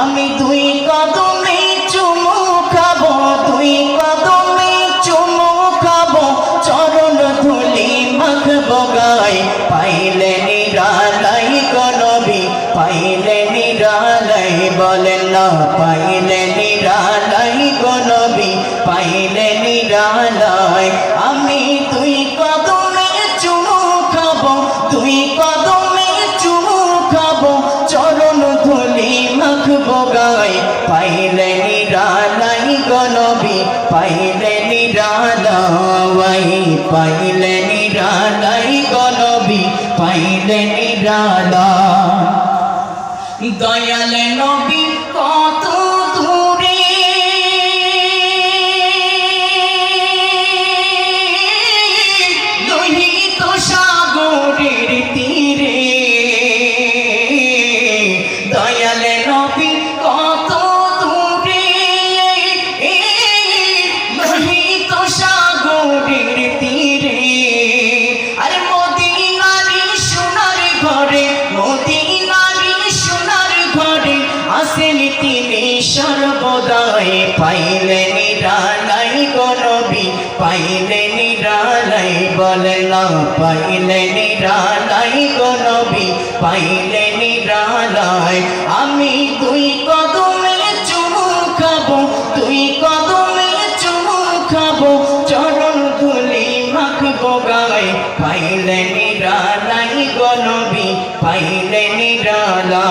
আমি দুই কদমে চুমু খাব, দুই কদমে চুমু খাব, চরণ ধুলি মাখবো গাই পাইলে নিরালাই গনবি পাইলে নিরালাই বলেন না, পাইলে নিরালাই পাইলে নিরালাই আমি তুই কদমে চুমু খাব তুই কদমে চুমু খাব, চরণ ধুলি মাখবো গাই পাইলে নিরালাই গনবি পাইলে নিরালাই পাইলে নিরালাই গনবি পাইলে নিরালা দয়ালে নবী কত দয়ালে নবী, কত দূরে লোহিত সাগরের তীরে। আর মদিনারি সোনার ঘরে, মদিনারি সোনার ঘরে আসেন তিনি সর্বদাই। পাইলে নিরালাই গনবি পাগল না, পাইলে নিরালাই গো নবী, পাইলে নিরালাই আমি তুই কদমে চুমু খাব তুই কদমে চুমু খাব, চরণ ধুলি মাখবো গায়ে। পাইলে নিরালাই গো নবী, পাইলে নিরালা